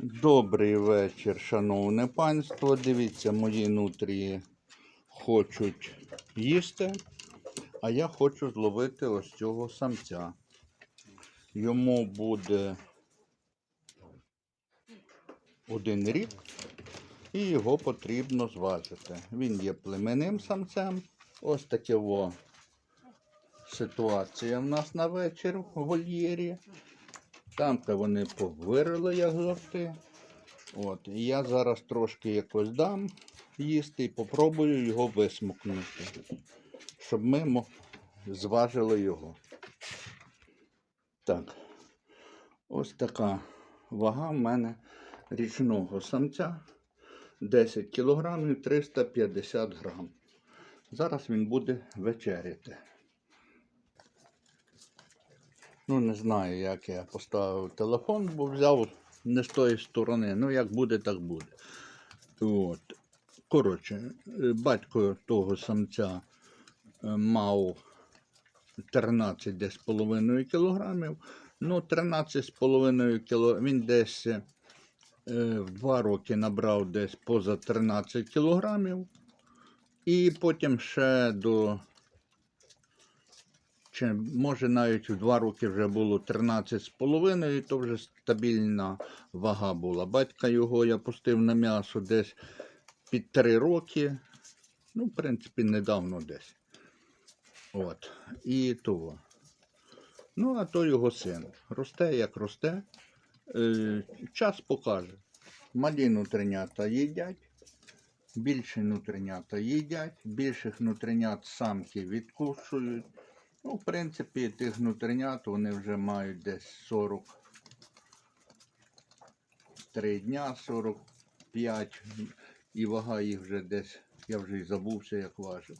Добрий вечір, шановне панство. Дивіться, мої нутрії хочуть їсти, а я хочу зловити ось цього самця. Йому буде один рік, і його потрібно зважити. Він є племенним самцем. Ось таке во ситуація в нас на вечір в вольєрі. Там-то вони повирили, як завжди. От, і я зараз трошки якось дам їсти і попробую його висмокнути, щоб ми зважили його. Так, ось така вага в мене річного самця 10 кілограмів 350 грам. Зараз він буде вечеряти. Ну, не знаю, як я поставив телефон, бо взяв не з тої сторони. Ну, як буде, так буде. От. Коротше, е, батько того самця е, мав 13 десь половиною кілограмів. Ну, 13 з половиною кіло. Він десь е, в 2 роки набрав десь поза 13 кілограмів. І потім ще до чи може навіть в два роки вже було 13 з половиною, то вже стабільна вага була. Батька його я пустив на м'ясо десь під 3 роки. Ну, в принципі, недавно десь. От. І того. Ну, а то його син. Росте, як росте. Е, час покаже. Малі нутринята їдять, більші нутринята їдять, більших нутринят самки відкушують. Ну, в принципі, тих внутрінят вони вже мають десь 43 дня, 45, і вага їх вже десь, я вже й забувся, як важив.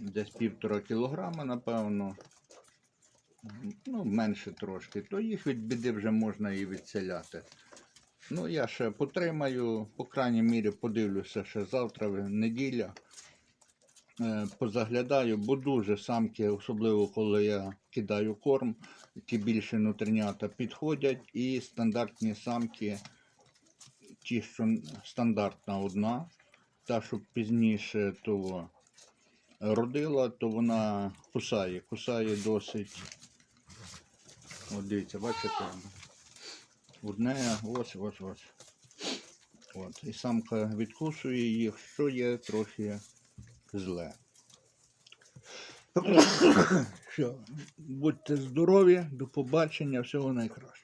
Десь півтора кілограма, напевно. Ну, менше трошки, то їх від біди вже можна і відселяти. Ну, я ще потримаю, по крайній мірі подивлюся ще завтра, неділя позаглядаю, бо дуже самки, особливо коли я кидаю корм, ті більше нутринята підходять, і стандартні самки, ті, що стандартна одна, та, що пізніше того родила, то вона кусає, кусає досить. От дивіться, бачите? Одне, ось, ось, ось. От. І самка відкусує їх, що є трохи зле. Все, будьте здорові, до побачення, всього найкращого.